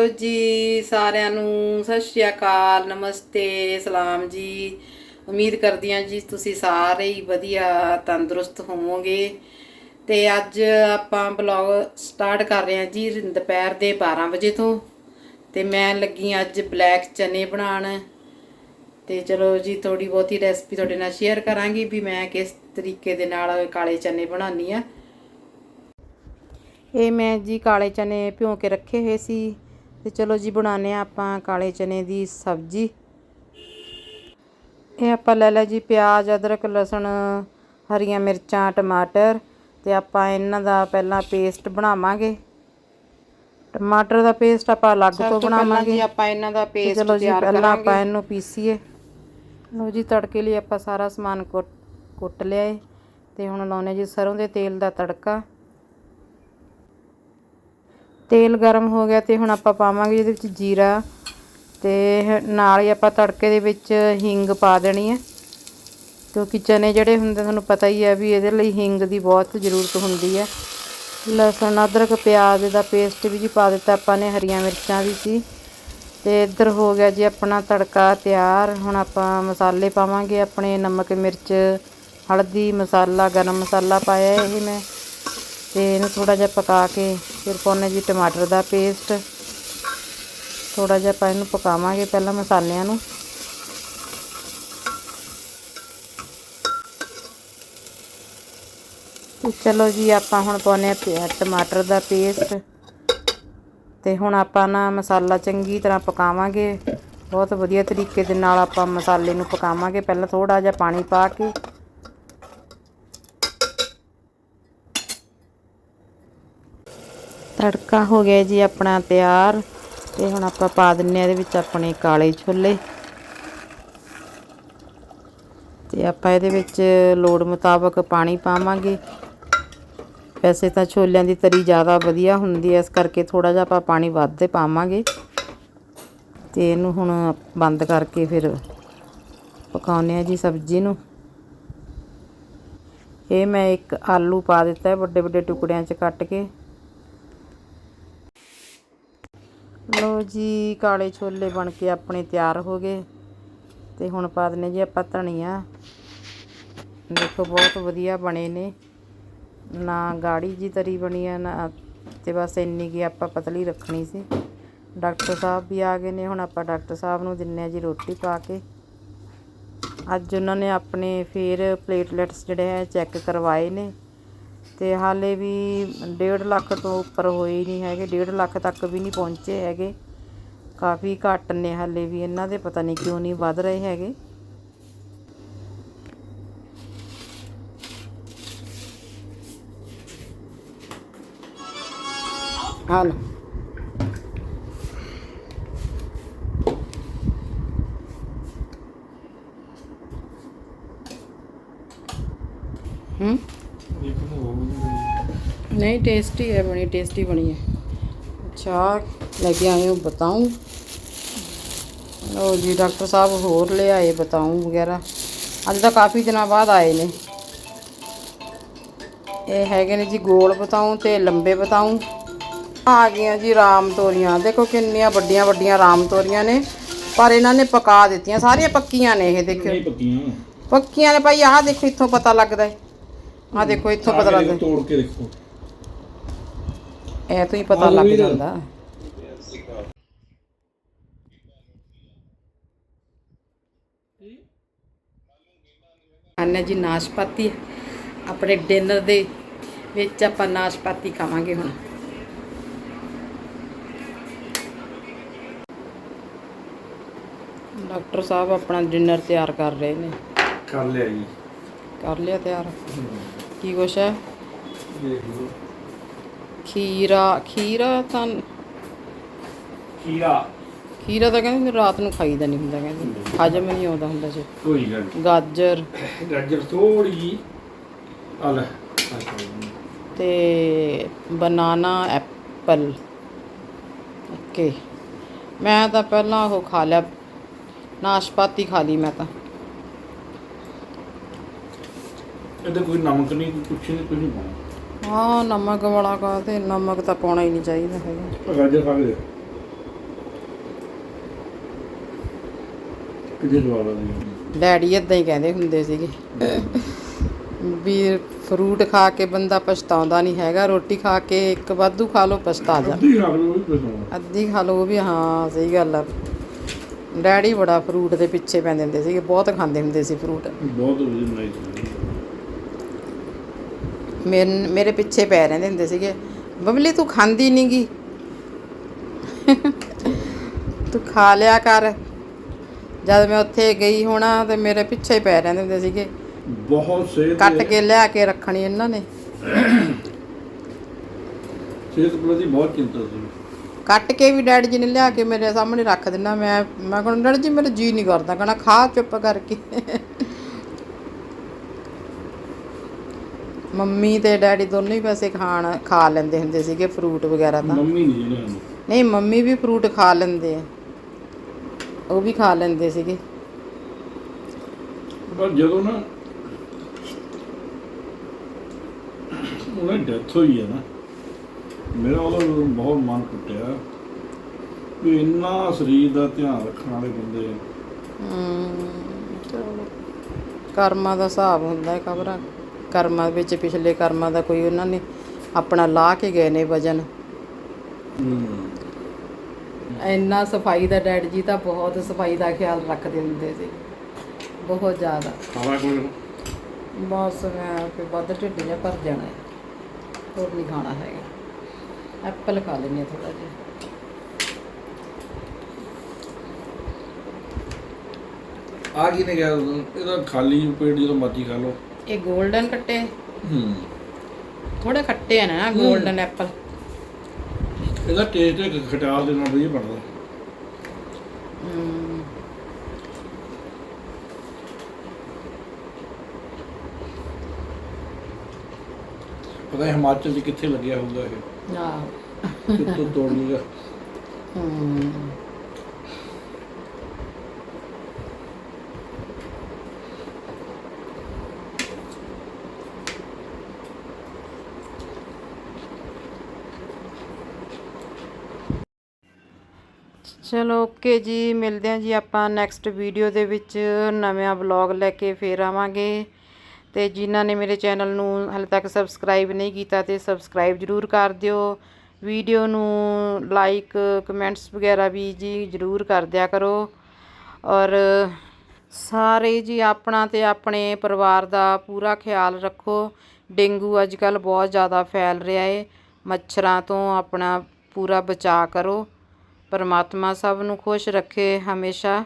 Hello ਜੀ, ਸਾਰਿਆਂ ਨੂੰ ਸਤਿ ਸ਼੍ਰੀ ਅਕਾਲ, ਨਮਸਤੇ, ਸਲਾਮ ਜੀ। ਉਮੀਦ ਕਰਦੀ ਹਾਂ ਜੀ ਤੁਸੀਂ ਸਾਰੇ ਹੀ ਵਧੀਆ, ਤੰਦਰੁਸਤ ਹੋਵੋਗੇ। ਤੇ ਅੱਜ ਆਪਾਂ ਬਲੌਗ ਸਟਾਰਟ ਕਰ ਰਹੇ ਹਾਂ ਜੀ ਦੁਪਹਿਰ ਦੇ 12 ਵਜੇ ਤੋਂ। ਤੇ ਮੈਂ ਲੱਗੀ ਹਾਂ ਅੱਜ ਬਲੈਕ ਚਨੇ ਬਣਾਉਣ। ਤੇ ਚਲੋ ਜੀ ਥੋੜੀ ਬਹੁਤੀ ਰੈਸਪੀ ਤੁਹਾਡੇ ਨਾਲ ਸ਼ੇਅਰ ਕਰਾਂਗੀ ਵੀ ਮੈਂ ਕਿਸ ਤਰੀਕੇ ਦੇ ਨਾਲ ਕਾਲੇ ਚਨੇ ਬਣਾਉਣੀ ਆ ਇਹ ਮੈਂ ਜੀ ਕਾਲੇ ਚਨੇ ਭਿਉਂ ਕੇ ਰੱਖੇ ਹੋਏ ਸੀ। ਤੇ ਚਲੋ ਜੀ ਬਣਾਉਂਦੇ ਆ ਆਪਾਂ ਕਾਲੇ ਚਨੇ ਦੀ ਸਬਜ਼ੀ। ਇਹ ਆਪਾਂ ਲੈ ਲਿਆ ਜੀ ਪਿਆਜ਼ ਅਦਰਕ ਲਸਣ ਹਰੀਆਂ ਮਿਰਚਾਂ ਟਮਾਟਰ ਤੇ ਆਪਾਂ ਇਹਨਾਂ ਦਾ ਪਹਿਲਾਂ ਪੇਸਟ ਬਣਾਵਾਂਗੇ। ਟਮਾਟਰ ਦਾ ਪੇਸਟ ਆਪਾਂ ਅਲੱਗ ਤੋਂ ਬਣਾਵਾਂਗੇ। ਜੀ ਆਪਾਂ ਇਹਨਾਂ ਦਾ ਪੇਸਟ ਚਲੋ ਜੀ ਪਹਿਲਾਂ ਆਪਾਂ ਇਹਨੂੰ ਪੀਸੀਏ। ਲੋ ਜੀ ਤੜਕੇ ਲਈ ਆਪਾਂ ਸਾਰਾ ਸਮਾਨ ਕੁੱਟ ਕੁੱਟ ਲਿਆ ਏ। ਤੇ ਹੁਣ ਲਾਉਨੇ ਜੀ ਸਰੋਂ ਦੇ ਤੇਲ ਦਾ ਤੜਕਾ। ਤੇਲ ਗਰਮ ਹੋ ਗਿਆ ਤੇ ਹੁਣ ਆਪਾਂ ਪਾਵਾਂਗੇ ਇਹਦੇ ਵਿੱਚ ਜੀਰਾ ਤੇ ਨਾਲ ਹੀ ਆਪਾਂ ਤੜਕੇ ਦੇ ਵਿੱਚ ਹਿੰਗ ਪਾ ਦੇਣੀ ਹੈ। ਕਿਉਂਕਿ ਚਨੇ ਜਿਹੜੇ ਹੁੰਦੇ ਤੁਹਾਨੂੰ ਪਤਾ ਹੀ ਹੈ ਵੀ ਇਹਦੇ ਲਈ ਹਿੰਗ ਦੀ ਬਹੁਤ ਜ਼ਰੂਰਤ ਹੁੰਦੀ ਹੈ। ਲਸਣ, ਅਦਰਕ, ਪਿਆਜ਼ ਦਾ ਪੇਸਟ ਵੀ ਜੀ ਪਾ ਦਿੱਤਾ ਆਪਾਂ ਨੇ, ਹਰੀਆਂ ਮਿਰਚਾਂ ਵੀ ਸੀ। ਤੇ ਇੱਧਰ ਹੋ ਗਿਆ ਜੀ ਆਪਣਾ ਤੜਕਾ ਤਿਆਰ। ਹੁਣ ਆਪਾਂ ਮਸਾਲੇ ਪਾਵਾਂਗੇ ਆਪਣੇ ਨਮਕ, ਮਿਰਚ, ਹਲਦੀ, ਮਸਾਲਾ, ਗਰਮ ਮਸਾਲਾ ਪਾਇਆ ਇਹ ਮੈਂ। ਤੇ ਇਹਨੂੰ ਥੋੜਾ ਜਿਹਾ ਪਕਾ ਕੇ ਫਿਰ ਪਾਉਣੇ ਜੀ ਟਮਾਟਰ ਦਾ ਪੇਸਟ। ਥੋੜਾ ਜਿਹਾ ਆਪਾਂ ਇਹਨੂੰ ਪਕਾਵਾਂਗੇ ਪਹਿਲਾਂ ਮਸਾਲਿਆਂ ਨੂੰ। ਚਲੋ ਜੀ, ਆਪਾਂ ਹੁਣ ਪਾਉਨੇ ਆ ਟਮਾਟਰ ਦਾ ਪੇਸਟ। ਤੇ ਹੁਣ ਆਪਾਂ ਨਾ ਮਸਾਲਾ ਚੰਗੀ ਤਰ੍ਹਾਂ ਪਕਾਵਾਂਗੇ। ਬਹੁਤ ਵਧੀਆ ਤਰੀਕੇ ਦੇ ਨਾਲ ਆਪਾਂ ਮਸਾਲੇ ਨੂੰ ਪਕਾਵਾਂਗੇ। ਪਹਿਲਾਂ ਥੋੜਾ ਜਿਹਾ ਪਾਣੀ ਪਾ ਕੇ ਤੜਕਾ ਹੋ ਗਿਆ ਜੀ ਆਪਣਾ ਤਿਆਰ ਤੇ ਹੁਣ ਆਪਾਂ ਪਾ ਦਿੰਨੇ ਆ ਇਹਦੇ ਵਿੱਚ ਆਪਣੇ ਕਾਲੇ ਛੋਲੇ। ਤੇ ਆਪਾਂ ਇਹਦੇ ਵਿੱਚ ਲੋੜ ਮੁਤਾਬਕ ਪਾਣੀ ਪਾਵਾਂਗੇ। ਵੈਸੇ ਤਾਂ ਛੋਲਿਆਂ ਦੀ ਤਰੀ ਜ਼ਿਆਦਾ ਵਧੀਆ ਹੁੰਦੀ ਹੈ ਇਸ ਕਰਕੇ ਥੋੜਾ ਜਿਹਾ ਆਪਾਂ ਪਾਣੀ ਵੱਧ ਪਾਵਾਂਗੇ। ਤੇ ਇਹਨੂੰ ਹੁਣ ਬੰਦ ਕਰਕੇ ਫਿਰ ਪਕਾਉਨੇ ਆ ਜੀ ਸਬਜ਼ੀ ਨੂੰ। ਇਹ ਮੈਂ ਇੱਕ ਆਲੂ ਪਾ ਦਿੱਤਾ ਹੈ ਵੱਡੇ ਵੱਡੇ ਟੁਕੜਿਆਂ 'ਚ ਕੱਟ ਕੇ। ਲੋ ਜੀ, ਕਾਲੇ ਛੋਲੇ ਬਣ ਕੇ ਆਪਣੇ ਤਿਆਰ ਹੋ ਗਏ। ਤੇ ਹੁਣ ਪਾ ਦਿੰਨੇ ਜੀ ਆਪਾਂ ਧਨੀਆ। ਦੇਖੋ, ਬਹੁਤ ਵਧੀਆ ਬਣੇ ਨੇ। ਨਾ ਗਾੜੀ ਜੀ ਤਰੀ ਬਣੀ ਆ, ਨਾ ਤੇ ਬਸ ਇੰਨੀ ਕੀ ਆਪਾਂ ਪਤਲੀ ਰੱਖਣੀ ਸੀ। ਡਾਕਟਰ ਸਾਹਿਬ ਵੀ ਆ ਗਏ ਨੇ, ਹੁਣ ਆਪਾਂ ਡਾਕਟਰ ਸਾਹਿਬ ਨੂੰ ਦਿੰਨੇ ਆ ਜੀ ਰੋਟੀ ਪਾ ਕੇ। ਅੱਜ ਉਹਨਾਂ ਨੇ ਆਪਣੇ ਫੇਰ ਪਲੇਟਲੈਟਸ ਜਿਹੜੇ ਹੈ ਚੈੱਕ ਕਰਵਾਏ ਨੇ। ਅਤੇ ਹਾਲੇ ਵੀ ਡੇਢ ਲੱਖ ਤੋਂ ਉੱਪਰ ਹੋਏ ਨਹੀਂ ਹੈਗੇ, ਡੇਢ ਲੱਖ ਤੱਕ ਵੀ ਨਹੀਂ ਪਹੁੰਚੇ ਹੈਗੇ। ਕਾਫੀ ਘੱਟ ਨੇ ਹਾਲੇ ਵੀ, ਇਹਨਾਂ ਦੇ ਪਤਾ ਨਹੀਂ ਕਿਉਂ ਨਹੀਂ ਵੱਧ ਰਹੇ ਹੈਗੇ। ਹਾਲ ਹੂੰ नहीं टेस्टी है बड़ी टेस्टी बनी है अच्छा लेके आए हो बताऊं ਲੋ ਜੀ ਡਾਕਟਰ ਸਾਹਿਬ ਹੋਰ ਲੈ ਆਏ ਬਤਾਉਂ ਵਗੈਰਾ ਅੱਜ ਤਾਂ ਕਾਫੀ ਦਿਨਾਂ ਬਾਅਦ ਆਏ ਨੇ ਇਹ ਹੈਗੇ ਨੇ ਜੀ ਗੋਲ ਬਤਾਉਂ ਤੇ ਲੰਬੇ ਬਤਾਉਂ ਆ ਗਈਆਂ ਜੀ ਰਾਮ ਤੋਰੀਆਂ ਦੇਖੋ ਕਿੰਨੀਆਂ ਵੱਡੀਆਂ ਵੱਡੀਆਂ ਰਾਮ ਤੋਰੀਆਂ ਨੇ ਪਰ ਇਹਨਾਂ ਨੇ ਪਕਾ ਦਿੱਤੀਆਂ ਸਾਰੀਆਂ ਪੱਕੀਆਂ ਨੇ ਇਹ ਦੇਖਿਓ ਨਹੀਂ ਪੱਕੀਆਂ ਪੱਕੀਆਂ ਨੇ ਭਾਈ ਆਹ ਦੇਖੋ ਇੱਥੋਂ ਪਤਾ ਲੱਗਦਾ ਹੈ ਆਹ ਦੇਖੋ ਇੱਥੋਂ ਪਤਾ ਲੱਗਦਾ ਹੈ। ਤੋੜ ਕੇ ਦੇਖੋ ਇਹ ਤੋਂ ਹੀ ਪਤਾ ਲੱਗ ਜਾਂਦਾ। ਆਨਾ ਜੀ ਨਾਸ਼ਪਾਤੀ। ਆਪਣੇ ਡਿਨਰ ਦੇ ਵਿੱਚ ਆਪਾਂ ਨਾਸ਼ਪਾਤੀ ਖਾਵਾਂਗੇ ਹੁਣ। ਡਾਕਟਰ ਸਾਹਿਬ ਆਪਣਾ ਡਿਨਰ ਤਿਆਰ ਕਰ ਰਹੇ ਨੇ। ਕਰ ਲਿਆ ਜੀ। ਕਰ ਲਿਆ ਤਿਆਰ? ਕੀ ਕੁਛ ਹੈ? ਦੇਖ ਲਓ। ਖੀਰਾ ਖੀਰਾ ਤਾਂ ਖੀਰਾ। ਖੀਰਾ ਤਾਂ ਕਹਿੰਦੇ ਰਾਤ ਨੂੰ ਖਾਈਦਾ ਨਹੀਂ ਹੁੰਦਾ ਕਹਿੰਦੇ। ਹਜਮ ਨਹੀਂ ਆਉਂਦਾ ਹੁੰਦਾ ਜੀ। ਕੋਈ ਗੱਲ ਗਾਜਰ ਨਹੀਂ। ਗਾਜਰ। ਥੋੜੀ ਜੀ ਆ ਲੈ। ਤੇ ਬਨਾਨਾ ਐਪਲ। ਓਕੇ। ਮੈਂ ਤਾਂ ਪਹਿਲਾਂ ਉਹ ਖਾ ਲਿਆ। ਨਾਸ਼ਪਾਤੀ ਖਾ ਲਈ ਮੈਂ ਤਾਂ। ਇਹਦੇ ਕੋਈ ਨਮਕ ਨਹੀਂ ਕੁਛ ਨਹੀਂ ਕੁਝ ਨਹੀਂ ਪਾਉਣਾ ਹਾਂ ਨਮਕ ਵਾਲਾ ਕਾ ਤੇ ਨਮਕ ਤਾਂ ਪਾਉਣਾ ਹੀ ਨਹੀਂ ਚਾਹੀਦਾ ਹੈਗਾ। ਗਾਜਰ ਖਾ ਕੇ ਦੇਖ। ਕਿੱਥੇ ਜਵਾਬ ਆ ਡੈਡੀ ਇਦਾਂ ਹੀ ਕਹਿੰਦੇ ਹੁੰਦੇ ਸੀਗੇ। ਵੀ ਫਰੂਟ ਖਾ ਕੇ ਬੰਦਾ ਪਛਤਾਉਂਦਾ ਨਹੀਂ ਹੈਗਾ। ਰੋਟੀ ਖਾ ਕੇ ਇੱਕ ਵਾਧੂ ਖਾ ਲੋ ਪਛਤਾ ਜਾ। ਅੱਧੀ ਖਾ ਲਓ ਵੀ ਹਾਂ ਸਹੀ ਗੱਲ ਆ। ਡੈਡੀ ਬੜਾ ਫਰੂਟ ਦੇ ਪਿੱਛੇ ਪੈਂਦੇ ਹੁੰਦੇ ਸੀਗੇ ਬਹੁਤ ਖਾਂਦੇ ਹੁੰਦੇ ਸੀ ਫਰੂਟ ਬਹੁਤ ਵਧੀਆ ਬਣਾਈ ਸੀ। ਮੇਰੇ ਮੇਰੇ ਪਿੱਛੇ ਪੈ ਰਹਿੰਦੇ ਹੁੰਦੇ ਸੀਗੇ। ਬਬਲੀ ਤੂੰ ਖਾਂਦੀ ਨਹੀਂਗੀ ਤੂੰ ਖਾ ਲਿਆ ਕਰ। ਜਦ ਮੈਂ ਉੱਥੇ ਗਈ ਹੋਣਾ ਤੇ ਮੇਰੇ ਪਿੱਛੇ ਹੀ ਪੈ ਰਹਿੰਦੇ ਹੁੰਦੇ ਸੀਗੇ। ਬਹੁਤ ਸਿਹਤ ਕੱਟ ਕੇ ਲਿਆ ਕੇ ਰੱਖਣੀ ਇਹਨਾਂ ਨੇ। ਸਿਹਤ ਪ੍ਰਤੀ ਬਹੁਤ ਚਿੰਤਾ ਸੀ। ਕੱਟ ਕੇ ਵੀ ਡੈਡੀ ਜੀ ਨੇ ਲਿਆ ਕੇ ਮੇਰੇ ਸਾਹਮਣੇ ਰੱਖ ਦਿੰਦਾ ਮੈਂ ਮੈਂ ਕਹਿੰਦਾ ਡੈਡੀ ਜੀ ਮੇਰਾ ਜੀ ਨਹੀਂ ਕਰਦਾ। ਕਹਿੰਦਾ ਖਾ ਚੁੱਪ ਕਰਕੇ। ਮੰਮੀ ਤੇ ਡੈਡੀ ਦੋਨੋਂ ਹੀ ਵੈਸੇ ਖਾਣ ਖਾ ਲੈਂਦੇ ਹੁੰਦੇ ਸੀਗੇ ਫਰੂਟ ਵਗੈਰਾ ਤਾਂ। ਮੰਮੀ ਨਹੀਂ ਸਾਨੂੰ ਨਹੀਂ ਮੰਮੀ ਵੀ ਫਰੂਟ ਖਾ ਲੈਂਦੇ ਆ। ਉਹ ਵੀ ਖਾ ਲੈਂਦੇ ਸੀਗੇ। ਪਰ ਜਦੋਂ ਨਾ ਉਹਨਾਂ ਡੈਥ ਹੋਈ ਹੈ ਨਾ ਮੇਰਾ ਉਹਦਾ ਬਹੁਤ ਮਨ ਟੁੱਟਿਆ ਵੀ ਇੰਨਾ ਸਰੀਰ ਦਾ ਧਿਆਨ ਰੱਖਣ ਵਾਲੇ ਬੰਦੇ ਚਲੋ। ਕਰਮਾਂ ਦਾ ਹਿਸਾਬ ਹੁੰਦਾ ਹੈ ਖਬਰਾਂ। ਕਰਮਾਂ ਵਿੱਚ ਪਿਛਲੇ ਕਰਮਾਂ ਦਾ ਕੋਈ ਉਹਨਾਂ ਨੇ ਆਪਣਾ ਲਾ ਕੇ ਗਏ ਨੇ ਵਜਨ। ਇੰਨਾ ਸਫ਼ਾਈ ਦਾ ਡੈਡ ਜੀ ਤਾਂ ਬਹੁਤ ਸਫ਼ਾਈ ਦਾ ਖਿਆਲ ਰੱਖਦੇ ਹੁੰਦੇ ਸੀ। ਬਹੁਤ ਜ਼ਿਆਦਾ। ਖਾਣਾ ਕੋਈ ਬਸ ਮੈਂ ਫਿਰ ਵੱਧ ਢਿੱਡ ਜਿਹਾ ਭਰ ਜਾਣਾ ਹੈ। ਹੋਰ ਨਹੀਂ ਖਾਣਾ ਹੈਗਾ। ਐਪਲ ਖਾ ਲੈਣੀ ਥੋੜਾ ਜਿਹਾ। ਆ ਕੀ ਨੇ ਗਿਆ ਇਹਦਾ ਖਾਲੀ ਪੇਟ ਜਦੋਂ ਮਰਜ਼ੀ ਖਾ ਲਓ। ਇਹ 골ਡਨ ਕੱਟੇ ਹੂੰ। ਥੋੜੇ ਖੱਟੇ ਆ ਨਾ 골ਡਨ ਐਪਲ ਇਹਦਾ ਟੇਸਟ ਇੱਕ ਖਟਾਸ ਦੇ ਨਾਲ ਵਧੀਆ ਬਣਦਾ। ਹਮ, ਪਤਾ ਹੈ ਹਿਮਾਚਲ 'ਚ ਕਿੱਥੇ ਲੱਗਿਆ ਹੋਊਗਾ ਇਹ। ਆਹੋ। ਕਿੱਥੋਂ ਤੋੜ ਲੂਗਾ ਹਮ, ਚਲੋ, ਓਕੇ ਜੀ, ਮਿਲਦੇ ਹਾਂ ਜੀ ਆਪਾਂ ਨੈਕਸਟ ਵੀਡੀਓ ਦੇ ਵਿੱਚ, ਨਵਾਂ ਵਲੌਗ ਲੈ ਕੇ ਫੇਰ ਆਵਾਂਗੇ। ਤੇ ਜਿਨ੍ਹਾਂ ਨੇ ਮੇਰੇ ਚੈਨਲ ਨੂੰ ਹਾਲੇ ਤੱਕ ਸਬਸਕ੍ਰਾਈਬ ਨਹੀਂ ਕੀਤਾ ਤੇ ਸਬਸਕ੍ਰਾਈਬ ਜਰੂਰ ਕਰ ਦਿਓ। ਵੀਡੀਓ ਨੂੰ ਲਾਈਕ ਕਮੈਂਟਸ ਵਗੈਰਾ ਵੀ ਜੀ ਜਰੂਰ ਕਰ ਦਿਆ ਕਰੋ। ਔਰ ਸਾਰੇ ਜੀ ਆਪਣਾ ਤੇ ਆਪਣੇ ਪਰਿਵਾਰ ਦਾ ਪੂਰਾ ਖਿਆਲ ਰੱਖੋ। ਡੇਂਗੂ ਅੱਜ ਕੱਲ ਬਹੁਤ ਜ਼ਿਆਦਾ ਫੈਲ ਰਿਹਾ ਏ। ਮੱਛਰਾਂ ਤੋਂ ਆਪਣਾ ਪੂਰਾ ਬਚਾਅ ਕਰੋ। ਪਰਮਾਤਮਾ ਸਭ ਨੂੰ ਖੁਸ਼ ਰੱਖੇ ਹਮੇਸ਼ਾ